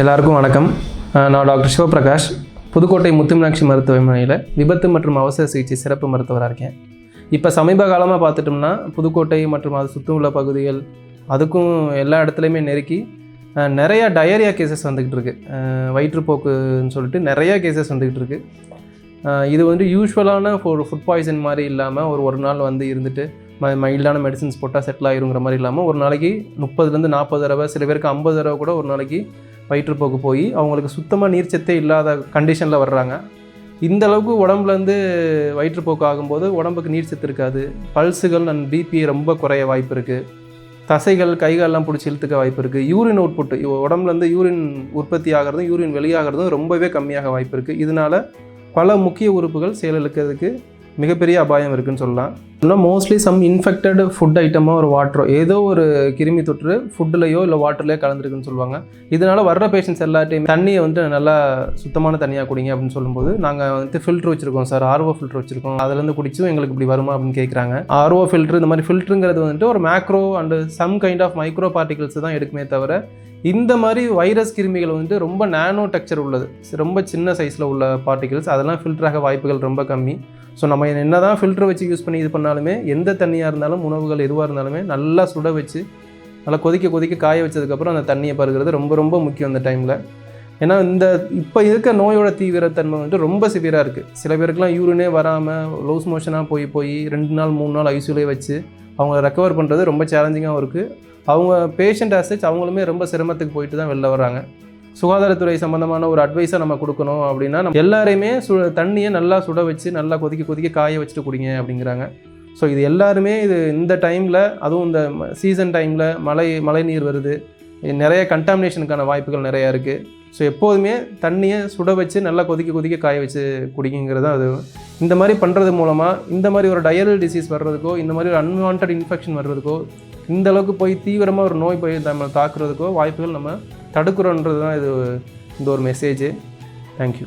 எல்லாருக்கும் வணக்கம். நான் டாக்டர் சிவபிரகாஷ். புதுக்கோட்டை முத்துமீனாட்சி மருத்துவமனையில் விபத்து மற்றும் அவசர சிகிச்சை சிறப்பு மருத்துவராக இருக்கேன். இப்போ சமீப காலமாக பார்த்துட்டோம்னா புதுக்கோட்டை மற்றும் அது சுற்றும் உள்ள பகுதிகள் அதுக்கும் எல்லா இடத்துலையுமே நெருக்கி நிறையா டயரியா கேசஸ் வந்துக்கிட்டு இருக்கு. வயிற்றுப்போக்குன்னு சொல்லிட்டு நிறையா கேசஸ் வந்துக்கிட்டு இருக்கு. இது வந்து யூஸ்வலான ஒரு ஃபுட் பாய்சன் மாதிரி இல்லாமல் ஒரு ஒரு நாள் வந்து இருந்துட்டு ம மைல்டான மெடிசின்ஸ் போட்டால் செட்டில் ஆயிருங்கிற மாதிரி இல்லாமல் ஒரு நாளைக்கு முப்பதுலேருந்து நாற்பது தடவை சில பேருக்கு ஐம்பது தடவை கூட ஒரு நாளைக்கு வயிற்றுப்போக்கு போய் அவங்களுக்கு சுத்தமாக நீர்ச்சத்தே இல்லாத கண்டிஷனில் வர்றாங்க. இந்த அளவுக்கு உடம்புலேருந்து வயிற்றுப்போக்கு ஆகும்போது உடம்புக்கு நீர் சத்து இருக்காது. பல்ஸுகள் அண்ட் பிபி ரொம்ப குறைய வாய்ப்பு இருக்குது தசைகள் கைகாலெலாம் பிடிச்சி இழுத்துக்க வாய்ப்பு இருக்குது யூரின் அவுட்புட்டு உடம்புலேருந்து யூரின் உற்பத்தி ஆகிறதும் யூரின் வெளியாகிறதும் ரொம்பவே கம்மியாக வாய்ப்பு இருக்குது இதனால பல முக்கிய உறுப்புகள் செயலிழக்கிறதுக்கு மிகப்பெரிய அபாயம் இருக்குன்னு சொல்லலாம். இன்னும் மோஸ்ட்லி சம் இன்ஃபெக்டட் ஃபுட் ஐட்டமோ ஒரு வாட்டரோ ஏதோ ஒரு கிருமி தொற்று ஃபுட்டுலையோ இல்லை வாட்டர்லையோ கலந்துருக்குன்னு சொல்லுவாங்க. இதனால் வர்ற பேஷண்ட்ஸ் எல்லாத்தையும் தண்ணியை வந்து நல்லா சுத்தமான தண்ணியாக குடிங்க அப்படின்னு சொல்லும்போது நாங்கள் வந்துட்டு ஃபில்ட்ரு வச்சுருக்கோம் சார். ஆர்ஓ ஃபில்ட்ரு வச்சுருக்கோம். அதுலேருந்து குடிச்சும் எங்களுக்கு இப்படி வருமா அப்படின்னு கேட்குறாங்க ஆர்ஓ ஃபில்ட்ரு இந்த மாதிரி ஃபில்ட்ருங்கிறது வந்துட்டு ஒரு macro and some kind of micro particles தான் எடுக்குமே தவிர இந்த மாதிரி வைரஸ் கிருமிகள் வந்துட்டு ரொம்ப நானோ டெக்ஸ்சர் உள்ளது. ரொம்ப சின்ன சைஸில் உள்ள பார்ட்டிகல்ஸ் அதெல்லாம் ஃபில்டராக வாய்ப்புகள் ரொம்ப கம்மி. ஸோ நம்ம என்ன தான் ஃபில்டர் வச்சு யூஸ் பண்ணி இது பண்ணாலுமே எந்த தண்ணியாக இருந்தாலும் உணவுகள் எதுவாக இருந்தாலுமே நல்லா சுட வச்சு நல்லா கொதிக்க கொதிக்க காய வச்சதுக்கப்புறம் அந்த தண்ணியை பருகிறது ரொம்ப ரொம்ப முக்கியம் அந்த டைமில் ஏன்னா இந்த இப்போ இருக்க நோயோட தீவிரத்தன்மை வந்துட்டு ரொம்ப சிவியராக இருக்குது சில பேருக்குலாம் யூரினே வராமல் லூஸ் மோஷனாக போய் போய் ரெண்டு நாள் மூணு நாள் ஐசியூலே வச்சு அவங்கள ரெக்கவர் பண்ணுறது ரொம்ப சேலஞ்சிங்காகவும் இருக்குது அவங்க பேஷண்ட் ஆசச் அவங்களுமே ரொம்ப சிரமத்துக்கு போயிட்டு தான் வெளில வர்றாங்க. சுகாதாரத்துறை சம்மந்தமான ஒரு அட்வைஸை நம்ம கொடுக்கணும் அப்படின்னா நம்ம எல்லாரையுமே சு தண்ணியை நல்லா சுட வச்சு நல்லா கொதிக்க கொதிக்க காய வச்சுட்டு குடிங்க அப்படிங்கிறாங்க. ஸோ இது எல்லாருமே இது இந்த டைமில் அதுவும் இந்த சீசன் டைமில் மழை மழை நீர் வருது. நிறைய கண்டாமினேஷனுக்கான வாய்ப்புகள் நிறையா இருக்குது ஸோ எப்போதுமே தண்ணியை சுட வச்சு நல்லா கொதிக்க கொதிக்க காய வச்சு குடிங்கிறது அது இந்த மாதிரி பண்ணுறது மூலமாக இந்த மாதிரி ஒரு டயரல் டிசீஸ் வர்றதுக்கோ இந்த மாதிரி ஒரு அன்வான்ட் இன்ஃபெக்ஷன் வர்றதுக்கோ இந்த அளவுக்கு போய் தீவிரமாக ஒரு நோய் போய் நம்ம தாக்குறதுக்கோ வாய்ப்புகள் நம்ம தடுக்கிறோன்றது தான் இது இந்த ஒரு மெசேஜ் தேங்க்யூ